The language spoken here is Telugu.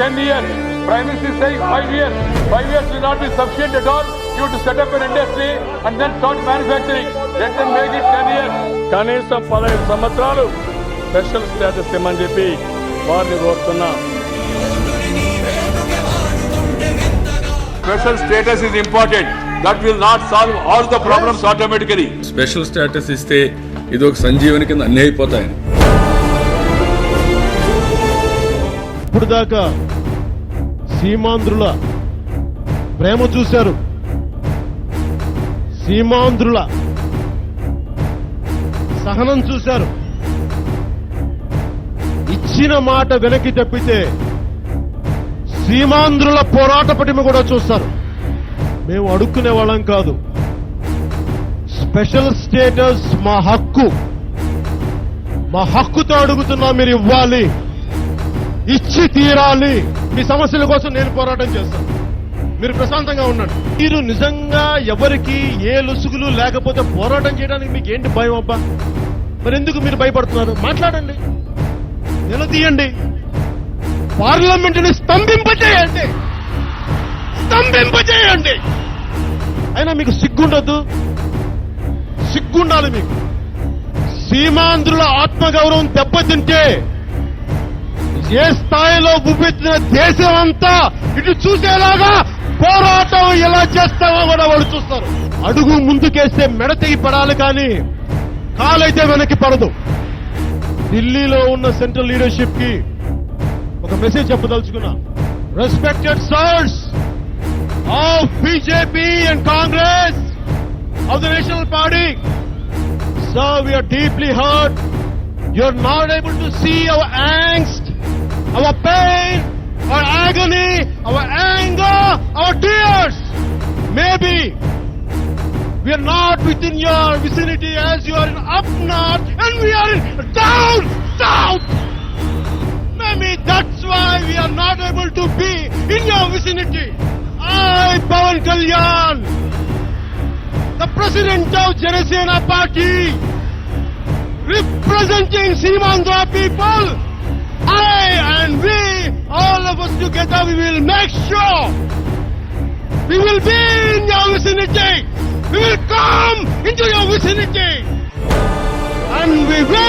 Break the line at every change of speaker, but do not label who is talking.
Ten years prime minister saying five years five years will not be sufficient at all you to set up an industry and then start manufacturing let then make it ten years కనీసం పదహైదు సంవత్సరాలు స్పెషల్ స్టేటస్ ఇమ్మని చెప్పి వారిని కోరుతున్నా. Special status is important that will not solve all the problems automatically
special status ఇస్తే ఇది ఒక సంజీవని కింద అన్ని అయిపోతాయని.
ఇప్పుడు దాకా సీమాంధ్రుల ప్రేమ చూశారు. సీమాంధ్రుల సహనం చూశారు. ఇచ్చిన మాట వెనక్కి తప్పితే సీమాంధ్రుల పోరాట పటిమ కూడా చూస్తారు. మేము అడుక్కునే వాళ్ళం కాదు. స్పెషల్ స్టేటస్ మా హక్కు. మా హక్కుతో అడుగుతున్నా మీరు ఇవ్వాలి. ఇచ్చి తీరాలి. మీ సమస్యల కోసం నేను పోరాటం చేస్తాను. మీరు ప్రశాంతంగా ఉండండి. మీరు నిజంగా ఎవరికి ఏ లొసుగులు లేకపోతే పోరాటం చేయడానికి మీకు ఏంటి భయం అబ్బా? మరి ఎందుకు మీరు భయపడుతున్నారు? మాట్లాడండి. నిలదీయండి. పార్లమెంటుని స్తంభింపజేయండి. స్తంభింపజేయండి. అయినా మీకు సిగ్గుండొద్దు. సిగ్గుండాలి మీకు. సీమాంధ్రుల ఆత్మగౌరవం దెబ్బతింటే ఏ స్థాయిలో ఉబ్బెత్తిన దేశం అంతా ఇటు చూసేలాగా పోరాటం ఎలా చేస్తామో కూడా వాళ్ళు చూస్తారు. అడుగు ముందుకేస్తే మెడ తెగి పడాలి కానీ కాలైతే వెనక్కి పడదు. ఢిల్లీలో ఉన్న సెంట్రల్ లీడర్షిప్కి ఒక మెసేజ్ చెప్పదలుచుకున్నా. Respected sirs of BJP and Congress of the national party Sir, we're deeply hurt you are not able to see our angst our pain, our agony, our anger, our tears. Maybe we are not within your vicinity as you are in up north and we are in down south. Maybe that's why we are not able to be in your vicinity. I, Pawan Kalyan, the president of Janasena party, representing Simandra people, I and we, all of us together, we will make sure we will be in your vicinity. We will come into your vicinity. And we will